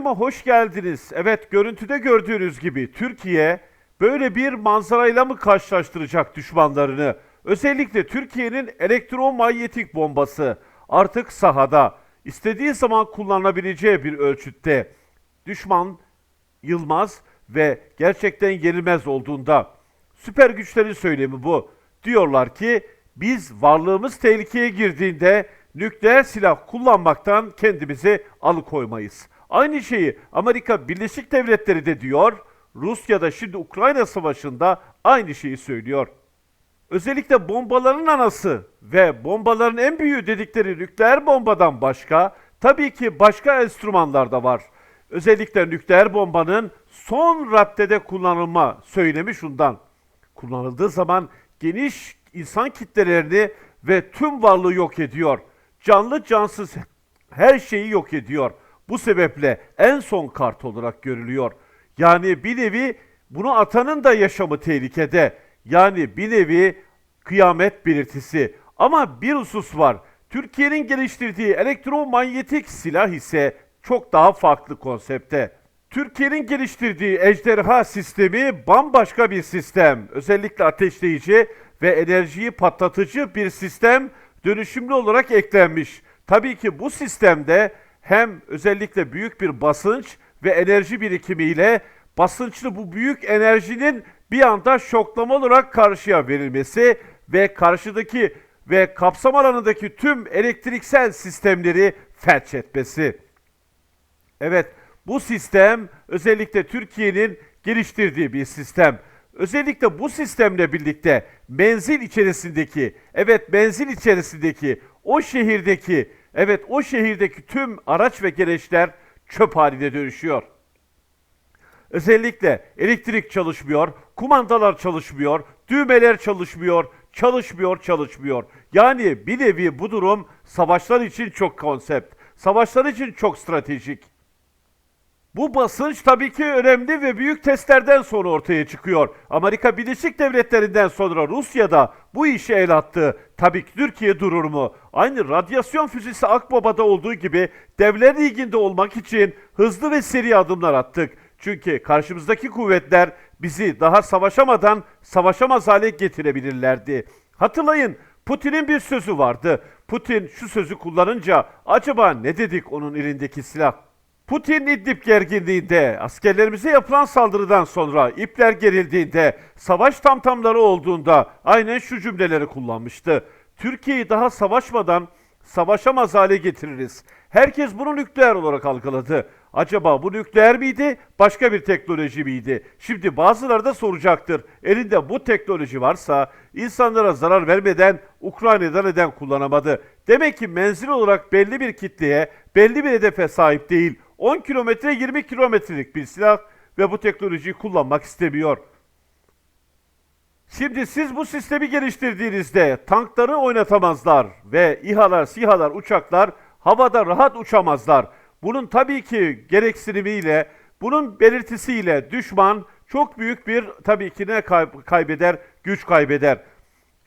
Yayınıma hoş geldiniz. Evet görüntüde gördüğünüz gibi Türkiye böyle bir manzarayla mı karşılaştıracak düşmanlarını? Özellikle Türkiye'nin elektromanyetik bombası artık sahada. istediği zaman kullanılabileceği bir ölçütte. Düşman Yılmaz ve gerçekten yenilmez olduğunda. Süper güçlerin söylemi bu. Diyorlar ki biz varlığımız tehlikeye girdiğinde nükleer silah kullanmaktan kendimizi alıkoymayız. Aynı şeyi Amerika Birleşik Devletleri de diyor. Rusya da şimdi Ukrayna Savaşı'nda aynı şeyi söylüyor. Özellikle bombaların anası ve bombaların en büyüğü dedikleri nükleer bombadan başka tabii ki başka enstrümanlar da var. Özellikle nükleer bombanın son raddede kullanılma söylemi şundan. Kullanıldığı zaman geniş insan kitlelerini ve tüm varlığı yok ediyor. Canlı cansız her şeyi yok ediyor. Bu sebeple en son kart olarak görülüyor. Yani bir nevi bunu atanın da yaşamı tehlikede. Yani bir nevi kıyamet belirtisi. Ama bir husus var. Türkiye'nin geliştirdiği elektromanyetik silah ise çok daha farklı konsepte. Türkiye'nin geliştirdiği ejderha sistemi bambaşka bir sistem. Özellikle ateşleyici ve enerjiyi patlatıcı bir sistem dönüşümlü olarak eklenmiş. Tabii ki bu sistemde hem özellikle büyük bir basınç ve enerji birikimiyle basınçlı bu büyük enerjinin bir anda şoklama olarak karşıya verilmesi ve karşıdaki ve kapsam alanındaki tüm elektriksel sistemleri felç etmesi. Evet, bu sistem özellikle Türkiye'nin geliştirdiği bir sistem. Özellikle bu sistemle birlikte menzil içerisindeki, evet menzil içerisindeki, o şehirdeki, evet o şehirdeki tüm araç ve gereçler çöp haline dönüşüyor. Özellikle elektrik çalışmıyor, kumandalar çalışmıyor, düğmeler çalışmıyor, çalışmıyor, çalışmıyor. Yani bir nevi bu durum savaşlar için çok konsept, savaşlar için çok stratejik. Bu basınç tabii ki önemli ve büyük testlerden sonra ortaya çıkıyor. Amerika Birleşik Devletleri'nden sonra Rusya'da bu işe el attı. Tabii ki Türkiye durur mu? Aynı radyasyon füzesi Akbaba'da olduğu gibi devler liginde olmak için hızlı ve seri adımlar attık. Çünkü karşımızdaki kuvvetler bizi daha savaşamadan savaşamaz hale getirebilirlerdi. Hatırlayın Putin'in bir sözü vardı. Putin şu sözü kullanınca acaba ne dedik onun elindeki silah? Putin İdlib gerginliğinde, askerlerimize yapılan saldırıdan sonra ipler gerildiğinde, savaş tamtamları olduğunda aynen şu cümleleri kullanmıştı. Türkiye'yi daha savaşmadan savaşamaz hale getiririz. Herkes bunu nükleer olarak algıladı. Acaba bu nükleer miydi, başka bir teknoloji miydi? Şimdi bazıları da soracaktır. Elinde bu teknoloji varsa insanlara zarar vermeden Ukrayna'da neden kullanamadı? Demek ki menzil olarak belli bir kitleye, belli bir hedefe sahip değil. 10 kilometre 20 kilometrelik bir silah ve bu teknolojiyi kullanmak istemiyor. Şimdi siz bu sistemi geliştirdiğinizde tankları oynatamazlar ve İHA'lar, SİHA'lar, uçaklar havada rahat uçamazlar. Bunun tabii ki gereksinimiyle, bunun belirtisiyle düşman çok büyük bir tabii ki ne kay- kaybeder? Güç kaybeder.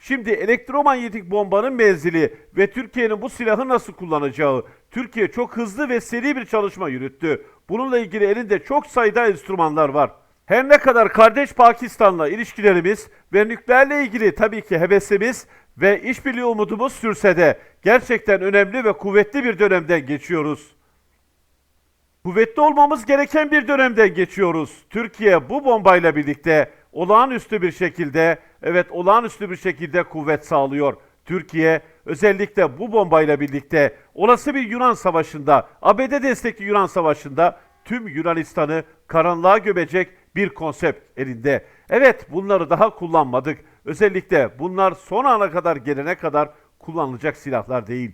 Şimdi elektromanyetik bombanın menzili ve Türkiye'nin bu silahı nasıl kullanacağı, Türkiye çok hızlı ve seri bir çalışma yürüttü. Bununla ilgili elinde çok sayıda enstrümanlar var. Her ne kadar kardeş Pakistan'la ilişkilerimiz ve nükleerle ilgili tabii ki hevesimiz ve işbirliği umudumuz sürse de gerçekten önemli ve kuvvetli bir dönemden geçiyoruz. Kuvvetli olmamız gereken bir dönemden geçiyoruz. Türkiye bu bombayla birlikte olağanüstü bir şekilde, evet olağanüstü bir şekilde kuvvet sağlıyor. Türkiye özellikle bu bombayla birlikte olası bir Yunan savaşında, ABD destekli Yunan savaşında tüm Yunanistan'ı karanlığa gömecek bir konsept elinde. Evet bunları daha kullanmadık. Özellikle bunlar son ana kadar gelene kadar kullanılacak silahlar değil.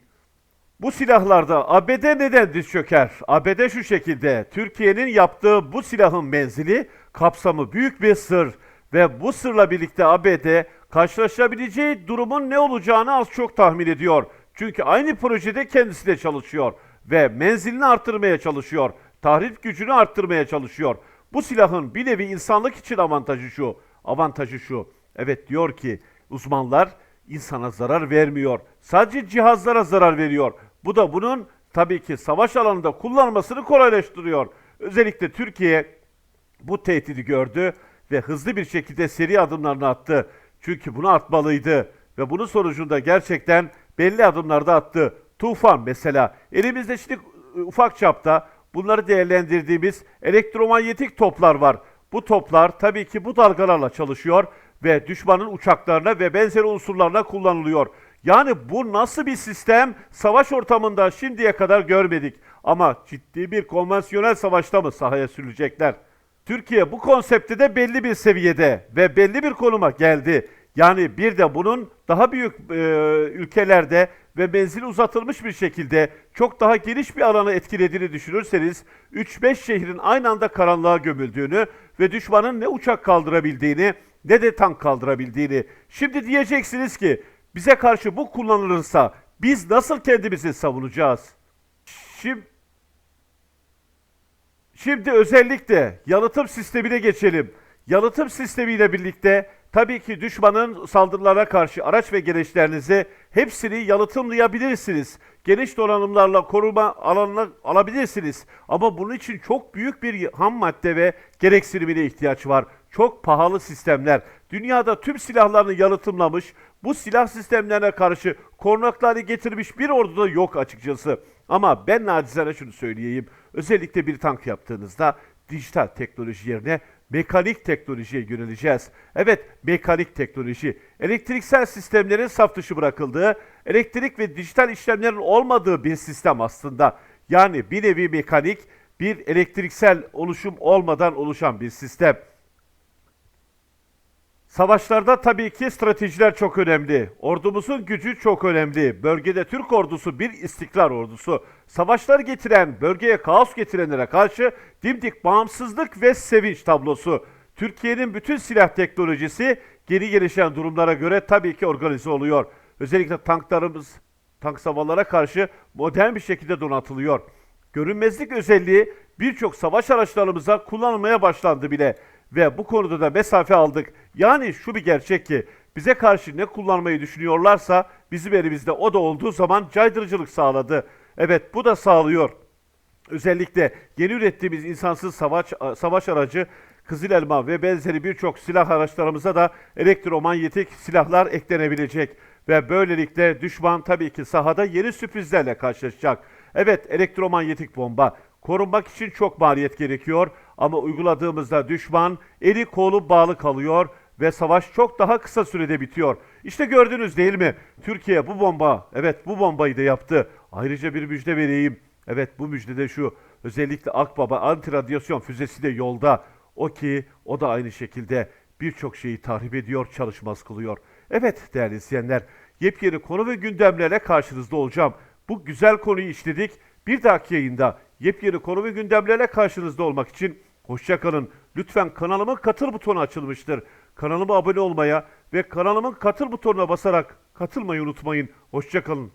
Bu silahlarda ABD neden diz çöker? ABD şu şekilde, Türkiye'nin yaptığı bu silahın menzili, kapsamı büyük bir sır ve bu sırla birlikte ABD karşılaşabileceği durumun ne olacağını az çok tahmin ediyor. Çünkü aynı projede kendisi de çalışıyor ve menzilini arttırmaya çalışıyor, tahrip gücünü arttırmaya çalışıyor. Bu silahın bir nevi insanlık için avantajı şu, avantajı şu. Evet diyor ki uzmanlar insana zarar vermiyor. Sadece cihazlara zarar veriyor. Bu da bunun tabii ki savaş alanında kullanmasını kolaylaştırıyor. Özellikle Türkiye bu tehdidi gördü ve hızlı bir şekilde seri adımlarını attı. Çünkü bunu atmalıydı ve bunun sonucunda gerçekten belli adımlarda attı. Tufan mesela elimizde şimdi e, ufak çapta bunları değerlendirdiğimiz elektromanyetik toplar var. Bu toplar tabii ki bu dalgalarla çalışıyor ve düşmanın uçaklarına ve benzeri unsurlarla kullanılıyor. Yani bu nasıl bir sistem savaş ortamında şimdiye kadar görmedik. Ama ciddi bir konvansiyonel savaşta mı sahaya sürülecekler? Türkiye bu konsepte de belli bir seviyede ve belli bir konuma geldi. Yani bir de bunun daha büyük e, ülkelerde ve menzili uzatılmış bir şekilde çok daha geniş bir alanı etkilediğini düşünürseniz 3-5 şehrin aynı anda karanlığa gömüldüğünü ve düşmanın ne uçak kaldırabildiğini ne de tank kaldırabildiğini. Şimdi diyeceksiniz ki bize karşı bu kullanılırsa biz nasıl kendimizi savunacağız? Şimdi Şimdi özellikle yalıtım sistemine geçelim. Yalıtım sistemiyle birlikte tabii ki düşmanın saldırılara karşı araç ve gereçlerinizi hepsini yalıtımlayabilirsiniz. Geniş donanımlarla koruma alanına alabilirsiniz. Ama bunun için çok büyük bir ham madde ve gereksinimine ihtiyaç var. Çok pahalı sistemler. Dünyada tüm silahlarını yalıtımlamış, bu silah sistemlerine karşı korunakları getirmiş bir ordu da yok açıkçası. Ama ben nacizane şunu söyleyeyim. Özellikle bir tank yaptığınızda dijital teknoloji yerine mekanik teknolojiye yöneleceğiz. Evet, mekanik teknoloji. Elektriksel sistemlerin saf dışı bırakıldığı, elektrik ve dijital işlemlerin olmadığı bir sistem aslında. Yani bir nevi mekanik, bir elektriksel oluşum olmadan oluşan bir sistem. Savaşlarda tabii ki stratejiler çok önemli. Ordumuzun gücü çok önemli. Bölgede Türk ordusu bir istikrar ordusu. Savaşlar getiren, bölgeye kaos getirenlere karşı dimdik bağımsızlık ve sevinç tablosu. Türkiye'nin bütün silah teknolojisi geri gelişen durumlara göre tabii ki organize oluyor. Özellikle tanklarımız tank savallara karşı modern bir şekilde donatılıyor. Görünmezlik özelliği birçok savaş araçlarımıza kullanılmaya başlandı bile ve bu konuda da mesafe aldık. Yani şu bir gerçek ki bize karşı ne kullanmayı düşünüyorlarsa bizim elimizde o da olduğu zaman caydırıcılık sağladı. Evet bu da sağlıyor. Özellikle yeni ürettiğimiz insansız savaş savaş aracı Kızıl Elma ve benzeri birçok silah araçlarımıza da elektromanyetik silahlar eklenebilecek ve böylelikle düşman tabii ki sahada yeni sürprizlerle karşılaşacak. Evet elektromanyetik bomba korunmak için çok maliyet gerekiyor ama uyguladığımızda düşman eli kolu bağlı kalıyor ve savaş çok daha kısa sürede bitiyor. İşte gördünüz değil mi? Türkiye bu bomba, evet bu bombayı da yaptı. Ayrıca bir müjde vereyim. Evet bu müjde de şu. Özellikle Akbaba antiradyasyon füzesi de yolda. O ki o da aynı şekilde birçok şeyi tahrip ediyor, çalışmaz kılıyor. Evet değerli izleyenler, yepyeni konu ve gündemlerle karşınızda olacağım. Bu güzel konuyu işledik. Bir dahaki yayında yepyeni konu ve gündemlerle karşınızda olmak için hoşçakalın. Lütfen kanalımın katıl butonu açılmıştır. Kanalıma abone olmaya ve kanalımın katıl butonuna basarak katılmayı unutmayın. Hoşçakalın.